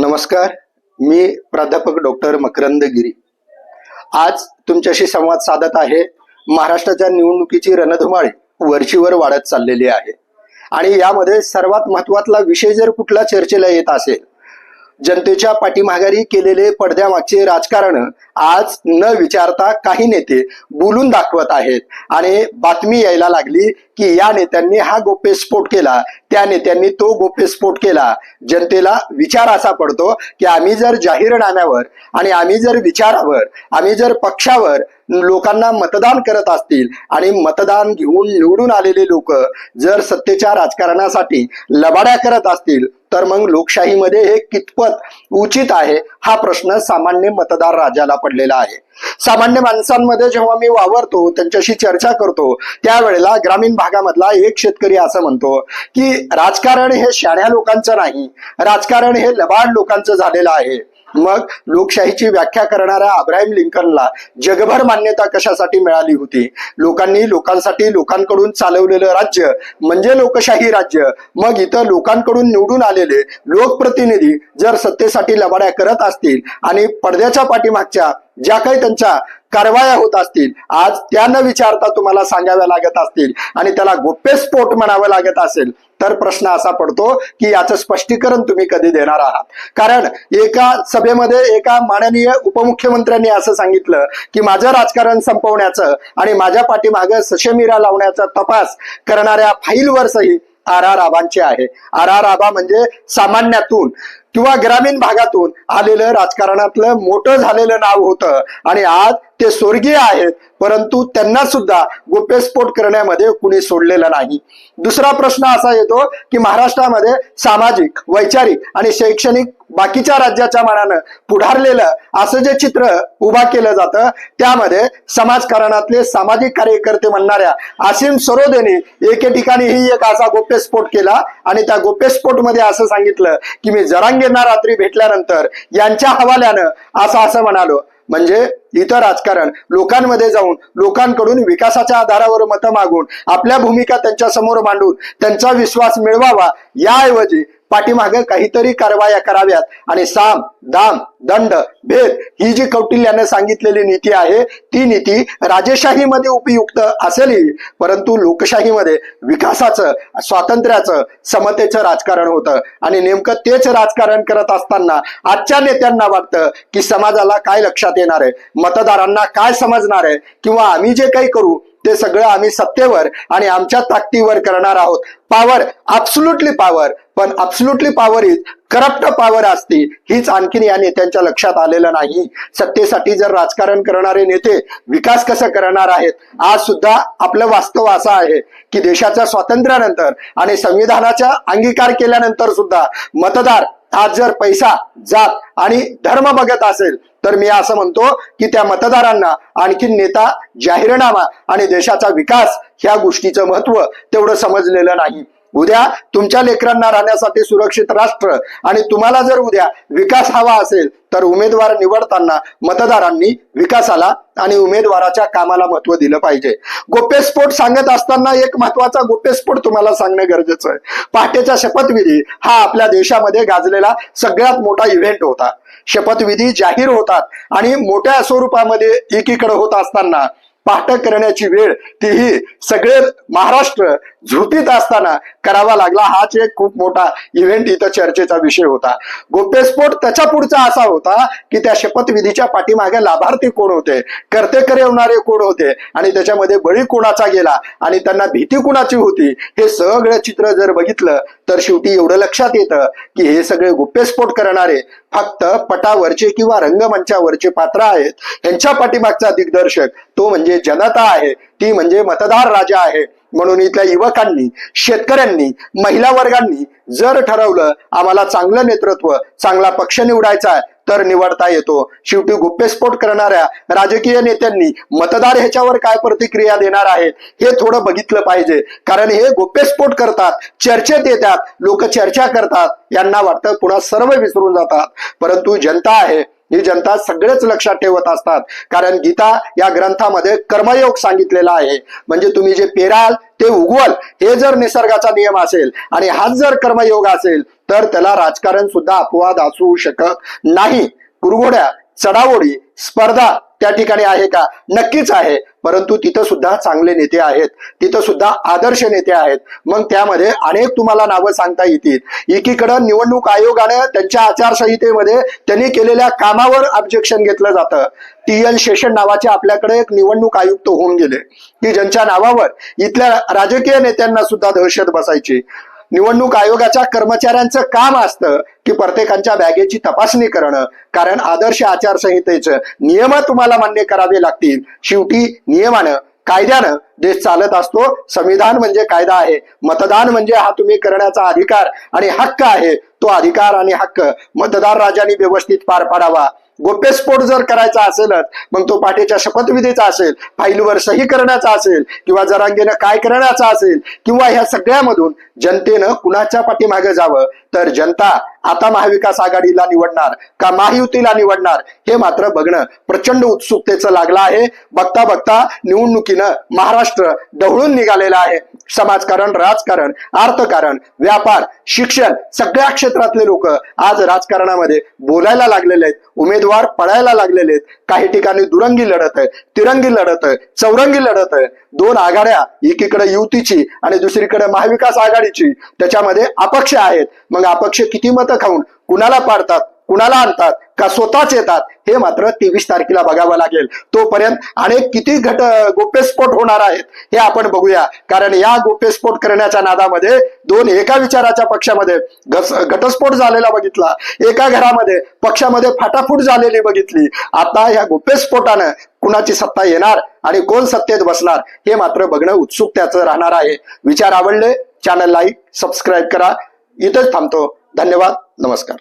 नमस्कार मी प्राध्यापक डॉक्टर मकरंद गिरी आज तुमच्याशी संवाद साधत आहे महाराष्ट्राच्या निवडणुकीची रणधुमाळी वरचीवर वाढत चाललेली आहे. आणि यामध्ये सर्वात महत्वातला विषय जर कुठला चर्चेला येत असेल जनतेच्या पाठीमाघारी केलेले पडद्यामागचे राजकारण आज न विचारता काही नेते बोलून दाखवत आहेत. आणि बातमी यायला लागली की या नेत्यांनी हा गोप्यस्फोट केला त्या नेत्यांनी तो गोप्यस्फोट केला. जनतेला विचार असा पडतो की आम्ही जर जाहीरनाम्यावर आणि आम्ही जर विचारावर आम्ही जर पक्षावर लोकांना मतदान करत असतील आणि मतदान घेऊन निवडून आलेले लोक जर सत्तेच्या राजकारणासाठी लबाड्या करत असतील तर मग लोकशाहीमध्ये हे कितपत उचित आहे हा प्रश्न सामान्य मतदार राजाला पडलेला आहे. सामान्य माणसांमध्ये जेव्हा मी वावरतो त्यांच्याशी चर्चा करतो त्यावेळेला ग्रामीण भागामधला एक शेतकरी असं म्हणतो की राजकारण हे शाण्या लोकांचं नाही राजकारण हे लबाड लोकांचं झालेलं आहे. मग लोकशाहीची व्याख्या करणाऱ्या अब्राहिम लिंकनला जगभर मान्यता कशासाठी मिळाली होती? लोकांनी लोकांसाठी लोकांकडून चालवलेलं राज्य म्हणजे लोकशाही राज्य. मग इथं लोकांकडून निवडून आलेले लोकप्रतिनिधी जर सत्तेसाठी लबाड्या करत असतील आणि पडद्याच्या पाठीमागच्या ज्या काही त्यांच्या कारवाया होत असतील आज त्या न विचारता तुम्हाला सांगाव्या लागत असतील आणि त्याला गोप्यस्फोट म्हणावं लागत असेल तर प्रश्न असा पडतो की याचं स्पष्टीकरण तुम्ही कधी देणार आहात? कारण एका सभेमध्ये एका माननीय उपमुख्यमंत्र्यांनी असं सांगितलं की माझं राजकारण संपवण्याचं आणि माझ्या पाठीमागं सशमीरा लावण्याचा तपास करणाऱ्या फाईलवर सही आर आर आबांचे आहे. आर आर आबा म्हणजे सामान्यातून किंवा ग्रामीण भागातून आलेलं राजकारणातलं मोठं झालेलं नाव होतं. आणि आज ते स्वर्गीय आहेत परंतु त्यांना सुद्धा गोप्यस्फोट करण्यामध्ये कुणी सोडलेलं नाही. दुसरा प्रश्न असा येतो की महाराष्ट्रामध्ये सामाजिक वैचारिक आणि शैक्षणिक बाकीच्या राज्याच्या मानानं पुढारलेलं असं जे चित्र उभा केलं जातं त्यामध्ये समाजकारणातले सामाजिक कार्यकर्ते म्हणणाऱ्या असीम सरोदेने एके ठिकाणी ही एक असा गोप्यस्फोट केला आणि त्या गोप्यस्फोटमध्ये असं सांगितलं की मी जरांगेंना रात्री भेटल्यानंतर यांच्या हवाल्यानं असं असं म्हणालो. म्हणजे इतर राजकारण लोकांमध्ये जाऊन लोकांकडून विकासाच्या आधारावर मतं मागून आपल्या भूमिका त्यांच्यासमोर मांडून त्यांचा विश्वास मिळवावा याऐवजी पाठीमागे काहीतरी कारवाया कराव्यात. आणि साम दाम दंड भेद ही जी कौटिल्याने सांगितलेली नीती आहे ती नीती राजेशाहीमध्ये उपयुक्त असेलही परंतु लोकशाहीमध्ये विकासाचं स्वातंत्र्याचं समतेचं राजकारण होतं. आणि नेमकं तेच राजकारण करत असताना आजच्या नेत्यांना वाटतं की समाजाला काय लक्षात येणार आहे? मतदारांना काय समजणार आहे? किंवा आम्ही जे काही करू ते सगळं आम्ही सत्तेवर आणि आमच्या ताकदीवर करणार आहोत. पॉवर अब्सुल्युटली पॉवर पण absolutely power is corrupt power असते. हीच आणखीन या नेत्यांच्या लक्षात आलेलं नाही. सत्तेसाठी जर राजकारण करणारे नेते विकास कसं करणार आहेत? आज सुद्धा आपलं वास्तव असं आहे की देशाच्या स्वातंत्र्यानंतर आणि संविधानाचा अंगीकार केल्यानंतर सुद्धा मतदार आज जर पैसा जात आणि धर्म बघत असेल तर मी असं म्हणतो की त्या मतदारांना आणखी नेता जाहीरनामा आणि देशाचा विकास ह्या गोष्टीचं महत्त्व तेवढं समजलेलं नाही. उद्या तुमच्या लेकरांना राहण्यासाठी सुरक्षित राष्ट्र आणि तुम्हाला जर उद्या विकास हवा असेल तर उमेदवार निवडताना मतदारांनी विकासाला आणि उमेदवाराच्या कामाला महत्त्व दिलं पाहिजे. गोप्यस्फोट सांगत असताना एक महत्त्वाचा गोप्यस्फोट तुम्हाला सांगणं गरजेचं आहे. पहाटेचा शपथविधी हा आपल्या देशामध्ये गाजलेला सगळ्यात मोठा इव्हेंट होता. शपथविधी जाहीर होतात आणि मोठ्या स्वरूपामध्ये एकीकडे होत असताना पाठ करण्याची वेळ तीही सगळे महाराष्ट्र झुटीत असताना करावा लागला हाच एक खूप मोठा इव्हेंट इथं चर्चेचा विषय होता. गोप्यस्फोट त्याच्या पुढचा असा होता की त्या शपथविधीच्या पाठीमागे लाभार्थी कोण होते? करते करवणारे कोण होते? आणि त्याच्यामध्ये बळी कोणाचा गेला? आणि त्यांना भीती कुणाची होती? हे सगळं चित्र जर बघितलं तर शेवटी एवढं लक्षात येतं की हे सगळे गुप्पेस्फोट करणारे फक्त पटावरचे किंवा रंगमंचावरचे पात्र आहेत. यांच्या पाठीमागचा दिग्दर्शक तो म्हणजे जनता आहे. ती म्हणजे मतदार राजा आहे. म्हणून इथल्या युवकांनी शेतकऱ्यांनी महिला वर्गांनी जर ठरवलं आम्हाला चांगलं नेतृत्व चांगला पक्ष निवडायचा आहे तर निवडता येतो. शेवटी गुप्पेस्फोट करणाऱ्या राजकीय नेत्यांनी मतदार ह्याच्यावर काय प्रतिक्रिया देणार आहेत हे थोडं बघितलं पाहिजे. कारण हे गुप्पेस्फोट करतात चर्चेत येतात लोक चर्चा करतात यांना वाटतं पुन्हा सर्व विसरून जातात. परंतु जनता आहे ही जनता सगळेच लक्षात ठेवत असतात. कारण गीता या ग्रंथामध्ये कर्मयोग सांगितलेला आहे. म्हणजे तुम्ही जे पेराल ते उगवल हे जर निसर्गाचा नियम असेल आणि हाच जर कर्मयोग असेल तर त्याला राजकारण सुद्धा अपवाद असू शकत नाही. कुरघोड्या चढाओढी स्पर्धा त्या ठिकाणी आहे का? नक्कीच आहे. परंतु तिथं सुद्धा चांगले नेते आहेत. तिथं सुद्धा आदर्श नेते आहेत. मग त्यामध्ये अनेक तुम्हाला नावं सांगता येतील. एकीकडं निवडणूक आयोगानं त्यांच्या आचारसंहितेमध्ये त्यांनी केलेल्या कामावर ऑब्जेक्शन घेतलं जातं. टी एल शेषन नावाचे आपल्याकडे एक निवडणूक आयुक्त होऊन गेले. की ज्यांच्या नावावर इथल्या राजकीय नेत्यांना सुद्धा दहशत बसायची. निवडणूक आयोगाच्या कर्मचाऱ्यांचं काम असतं की प्रत्येकाच्या बॅगेची तपासणी करणं. कारण आदर्श आचारसंहितेचं नियम तुम्हाला मान्य करावे लागतील. शेवटी नियमानं कायद्यानं देश चालत असतो. संविधान म्हणजे कायदा आहे. मतदान म्हणजे हा तुम्ही करण्याचा अधिकार आणि हक्क आहे. तो अधिकार आणि हक्क मतदार राजांनी व्यवस्थित पार पाडावा. गोप्यस्फोट जर करायचा असेलच मग तो पाठीच्या शपथविधीचा असेल फाईलवर सही करण्याचा असेल किंवा जरांगेनं काय करण्याचा असेल किंवा ह्या सगळ्यामधून जनतेनं कुणाच्या पाठीमागे जावं तर जनता आता महाविकास आघाडीला निवडणार का महायुतीला निवडणार हे मात्र बघणं प्रचंड उत्सुकतेचं लागलं आहे. बघता बघता निवडणुकीनं महाराष्ट्र ढवळून निघालेलं आहे. समाजकारण राजकारण अर्थकारण व्यापार शिक्षण सगळ्या क्षेत्रातले लोक आज राजकारणामध्ये बोलायला लागलेले आहेत उमेदवार पळायला लागलेले आहेत. काही ठिकाणी दुरंगी लढत आहे तिरंगी लढत आहे चौरंगी लढत आहे. दोन आघाड्या एकीकडे युतीची आणि दुसरीकडे महाविकास आघाडीची त्याच्यामध्ये अपक्ष आहेत. मग अपक्ष किती मतं खाऊन कुणाला पाडतात? कुणाला आणतात? का स्वतःच येतात? हे मात्र तेवीस तारखेला बघावं लागेल. तोपर्यंत अनेक किती घट गोप्यस्फोट होणार आहेत हे आपण बघूया. कारण या गोप्यस्फोट करण्याच्या नादामध्ये दोन एका विचाराच्या पक्षामध्ये घटस्फोट झालेला बघितला. एका घरामध्ये पक्षामध्ये फाटाफूट झालेली बघितली. आता या गोप्यस्फोटानं कुणाची सत्ता येणार आणि कोण सत्तेत बसणार हे मात्र बघणं उत्सुकतेचं राहणार आहे. विचार आवडले चॅनल लाईक सबस्क्राईब करा. इथंच थांबतो. धन्यवाद. नमस्कार.